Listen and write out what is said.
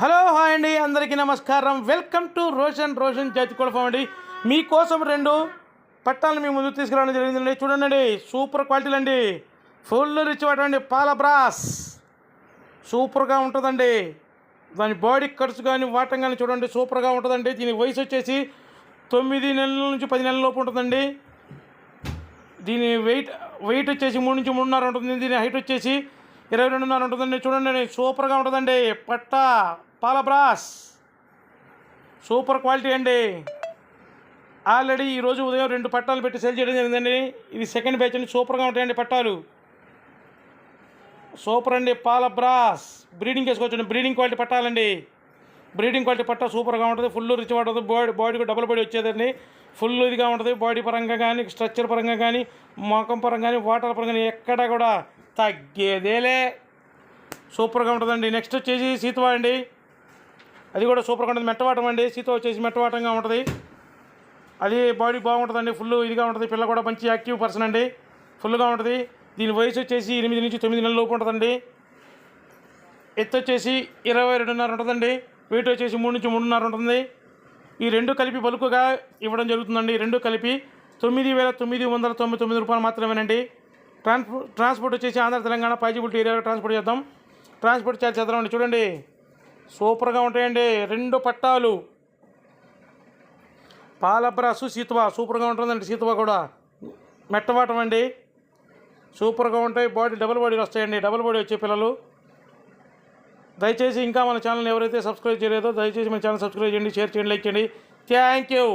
Hello hi అండి. అందరికీ నమస్కారం. వెల్కమ్ టు రోషన్ రోషన్ జాతి కులఫం అండి. మీకోసం రెండు పట్టాలను మీ ముందు తీసుకురావడం జరిగిందండి. చూడండి సూపర్ క్వాలిటీలు అండి. ఫుల్ రిచ్ అండి పాల బ్రాస్. సూపర్గా ఉంటుందండి. దాని బాడీ కట్స్ కానీ వాటం కానీ చూడండి సూపర్గా ఉంటుందండి. దీని వయసు వచ్చేసి తొమ్మిది నెలల నుంచి పది నెలల లోపు ఉంటుందండి. దీని వెయిట్ వెయిట్ వచ్చేసి మూడు నుంచి మూడున్నర ఉంటుంది. దీని హైట్ వచ్చేసి ఇరవై రెండున్నర ఉంటుందండి. చూడండి సూపర్గా ఉంటుందండి. పట్ట పాల బ్రాస్. సూపర్ క్వాలిటీ అండి. ఆల్రెడీ ఈరోజు ఉదయం రెండు పట్టాలు పెట్టి సేల్ చేయడం జరిగిందండి. ఇది సెకండ్ బ్యాచ్ అండి. సూపర్గా ఉంటాయండి పట్టాలు. సూపర్ అండి పాల బ్రాస్. బ్రీడింగ్ చేసుకోవచ్చు బ్రీడింగ్ క్వాలిటీ పట్టాలండి. బ్రీడింగ్ క్వాలిటీ పట్టా సూపర్గా ఉంటుంది. ఫుల్ రిచ్ ఉంటుంది. బాడీ బాడీకి డబుల్ బాడీ వచ్చేదండి. ఫుల్ ఇదిగా ఉంటుంది. బాడీ పరంగా కానీ స్ట్రక్చర్ పరంగా కానీ మొఖం పరంగా కానీ వాటర్ పరంగా కానీ ఎక్కడ కూడా తగ్గేదేలే. సూపర్గా ఉంటుందండి. నెక్స్ట్ వచ్చేసి సీతవా అండి. అది కూడా సూపర్గా ఉంటుంది. మెట్టవాటం అండి. సీత వచ్చేసి మెట్టవాటంగా ఉంటుంది. అది బాడీ బాగుంటుందండి. ఫుల్ ఇదిగా ఉంటుంది. పిల్ల కూడా మంచి యాక్టివ్ పర్సన్ అండి. ఫుల్గా ఉంటుంది. దీని వయసు వచ్చేసి ఎనిమిది నుంచి తొమ్మిది నెలల లోపు ఉంటుందండి. ఎత్తు వచ్చేసి ఇరవై రెండున్నర ఉంటుందండి. వెయిట్ వచ్చేసి మూడు నుంచి మూడున్నర ఉంటుంది ఈ రెండు కలిపి బలుకుగా ఇవ్వడం జరుగుతుందండి. రెండు కలిపి తొమ్మిది వేల తొమ్మిది వందల తొంభై తొమ్మిది రూపాయలు మాత్రమేనండి. ట్రాన్స్పోర్ట్ వచ్చేసి ఆంధ్ర తెలంగాణ పాజిబిలిటీ ఏరియాలో ట్రాన్స్పోర్ట్ చేద్దాం. ట్రాన్స్పోర్ట్ ఛార్జ్ చేద్దామండి చూడండి. సూపర్గా ఉంటాయండి రెండు పట్టాలు. పాలబ్రాసు సీతువా సూపర్గా ఉంటుందండి సీతువా కూడా. మెట్టవాటం అండి. సూపర్గా ఉంటాయి బాడీ డబుల్ బాడీలు వస్తాయండి డబుల్ బాడీ వచ్చే పిల్లలు. దయచేసి ఇంకా మన ఛానల్ ఎవరైతే సబ్స్క్రైబ్ చేయలేదో దయచేసి మన ఛానల్ సబ్స్క్రైబ్ చేయండి షేర్ చేయండి లైక్ చేయండి. Thank you.